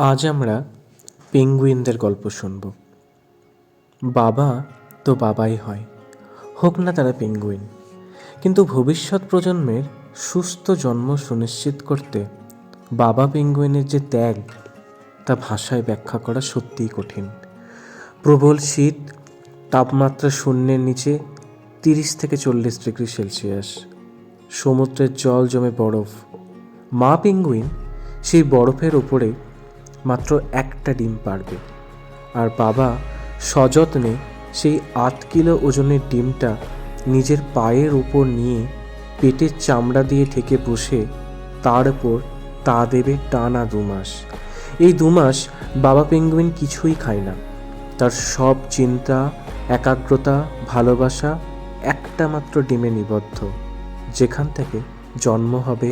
আজ আমরা পেঙ্গুইনদের গল্প শুনব। বাবা তো বাবাই হয়, হোক না তারা পেঙ্গুইন। কিন্তু ভবিষ্যৎ প্রজন্মের সুস্থ জন্ম সুনিশ্চিত করতে বাবা পেঙ্গুইনের যে ত্যাগ, তা ভাষায় ব্যাখ্যা করা সত্যিই কঠিন। প্রবল শীত, তাপমাত্রা শূন্যের নিচে তিরিশ থেকে চল্লিশ ডিগ্রি সেলসিয়াস, সমুদ্রের জল জমে বরফ। মা পেঙ্গুইন সেই বরফের উপরে মাত্র একটা ডিম পারবে। আর বাবা সযত্নে সেই আট কিলো ওজনের ডিমটা নিজের পায়ের উপর নিয়ে পেটের চামড়া দিয়ে ঠেকে বসে তার উপর তা দেবে টানা দু মাস। এই দু মাস বাবা পেঙ্গুইন কিছুই খায় না। তার সব চিন্তা, একাগ্রতা, ভালোবাসা একটা মাত্র ডিমে নিবদ্ধ। যেখান থেকে জন্ম হবে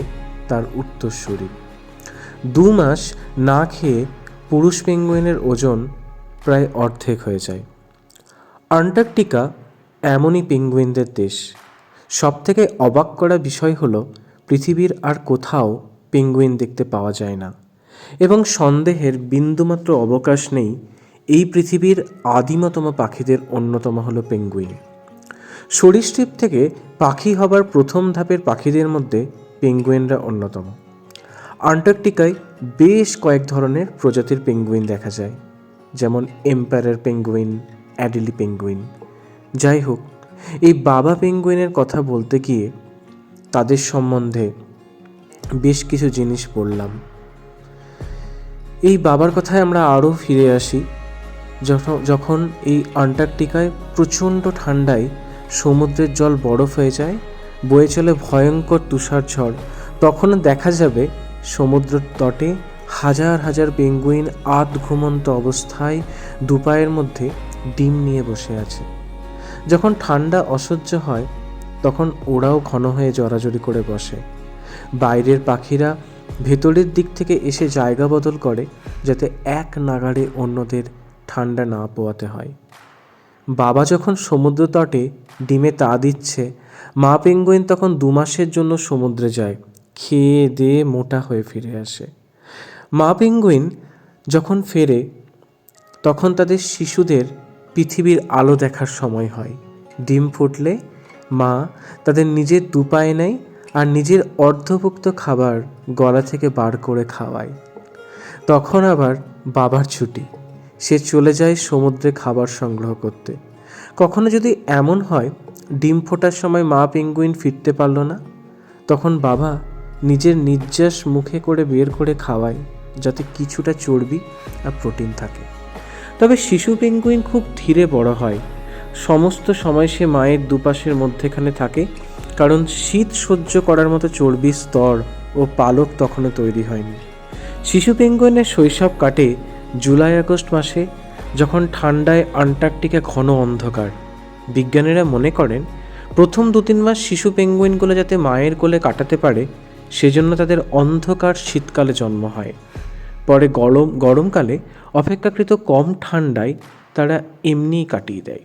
তার উত্তরসূরি। দু মাস না খেয়ে পুরুষ পেঙ্গুইনের ওজন প্রায় অর্ধেক হয়ে যায়। আন্টার্কটিকা এমনই পেঙ্গুইনদের দেশ। সবথেকে অবাক করা বিষয় হলো পৃথিবীর আর কোথাও পেঙ্গুইন দেখতে পাওয়া যায় না। এবং সন্দেহের বিন্দুমাত্র অবকাশ নেই এই পৃথিবীর আদিমতম পাখিদের অন্যতম হলো পেঙ্গুইন। সরীসৃপ থেকে পাখি হবার প্রথম ধাপের পাখিদের মধ্যে পেঙ্গুইনরা অন্যতম। আন্টার্কটিকায় বেশ কয়েক ধরনের প্রজাতির পেঙ্গুইন দেখা যায়, যেমন এম্পায়ার পেঙ্গুইন, অ্যাডিলি পেঙ্গুইন। যাই হোক, এই বাবা পেঙ্গুইনের কথা বলতে গিয়ে তাদের সম্বন্ধে বেশ কিছু জিনিস বললাম। এই বাবার কথায় আমরা আরও ফিরে আসি যখন এই আন্টার্কটিকায় প্রচণ্ড ঠান্ডায় সমুদ্রের জল বরফ হয়ে যায়, বয়ে চলে ভয়ঙ্কর তুষার ঝড় তখনও দেখা যাবে সমুদ্র তটে হাজার হাজার পেঙ্গুইন আধ ঘুমন্ত অবস্থায় দুপায়ের মধ্যে ডিম নিয়ে বসে আছে। যখন ঠান্ডা অসহ্য হয়, তখন ওরাও ঘন হয়ে জড়াজড়ি করে বসে। বাইরের পাখিরা ভেতরের দিক থেকে এসে জায়গা বদল করে, যাতে এক নাগাড়ে অন্যদের ঠান্ডা না পোয়াতে হয়। বাবা যখন সমুদ্র তটে ডিমে তা দিচ্ছে, মা পেঙ্গুইন তখন দু মাসের জন্য সমুদ্রে যায়। খেয়ে দিয়ে মোটা হয়ে ফিরে আসে। মা পেঙ্গুইন যখন ফেরে, তখন তাদের শিশুদের পৃথিবীর আলো দেখার সময় হয়। ডিম ফুটলে মা তাদের নিজের দুপায়ে নেয় আর নিজের অর্ধভুক্ত খাবার গলা থেকে বার করে খাওয়ায়। তখন আবার বাবার ছুটি। সে চলে যায় সমুদ্রে খাবার সংগ্রহ করতে। কখনো যদি এমন হয়, ডিম ফোটার সময় মা পেঙ্গুইন ফিরতে পারল না। তখন বাবা নিজের নির্যাস মুখে করে বের করে খাওয়ায়, যাতে কিছুটা চর্বি আর প্রোটিন থাকে। তবে শিশু পেঙ্গুইন খুব ধীরে বড় হয়। সমস্ত সময় সে মায়ের দুপাশের মধ্যেখানে থাকে, কারণ শীত সহ্য করার মতো চর্বির স্তর ও পালক তখনও তৈরি হয়নি। শিশু পেঙ্গুইনের শৈশব কাটে জুলাই আগস্ট মাসে, যখন ঠান্ডায় আন্টার্কটিকা ঘন অন্ধকার। বিজ্ঞানীরা মনে করেন, প্রথম দু তিন মাস শিশু পেঙ্গুইনগুলো যাতে মায়ের কোলে কাটাতে পারে সেজন্য তাদের অন্ধকার শীতকালে জন্ম হয়। পরে গরম গরমকালে অপেক্ষাকৃত কম ঠান্ডায় তারা এমনিই কাটিয়ে দেয়।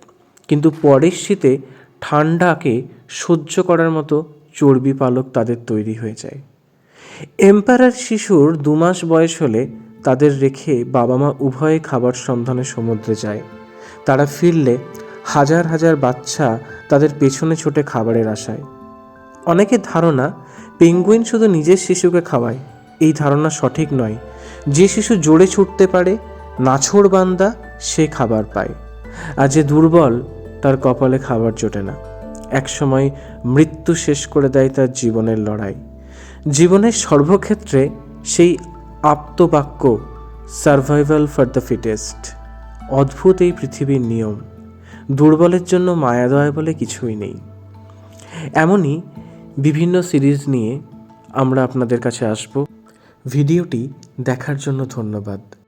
কিন্তু পরের শীতে ঠান্ডাকে সহ্য করার মতো চর্বি পালক তাদের তৈরি হয়ে যায়। এম্পায়ার শিশুর দু মাস বয়স হলে তাদের রেখে বাবা মা উভয়ে খাবার সন্ধানে সমুদ্রে যায়। তারা ফিরলে হাজার হাজার বাচ্চা তাদের পেছনে ছোটে খাবারের আশায়। অনেকের ধারণা পেঙ্গুইন শুধু নিজের শিশুকে খাওয়ায়, এই ধারণা সঠিক নয়। যে শিশু জোরে ছুটতে পারে, নাছোড় বান্দা সে খাবার পায়। আর যে দুর্বল, তার কপালে খাবার জোটে না। একসময় মৃত্যু শেষ করে দেয় তার জীবনের লড়াই। জীবনের সর্বক্ষেত্রে সেই আপ্তবাক্য সার্ভাইভাল ফর দ্য ফিটেস্ট অদ্ভুত এই পৃথিবীর নিয়ম। দুর্বলের জন্য মায়াদয় বলে কিছুই নেই। এমনই বিভিন্ন সিরিজ নিয়ে আমরা আপনাদের কাছে আসব। ভিডিওটি দেখার জন্য ধন্যবাদ।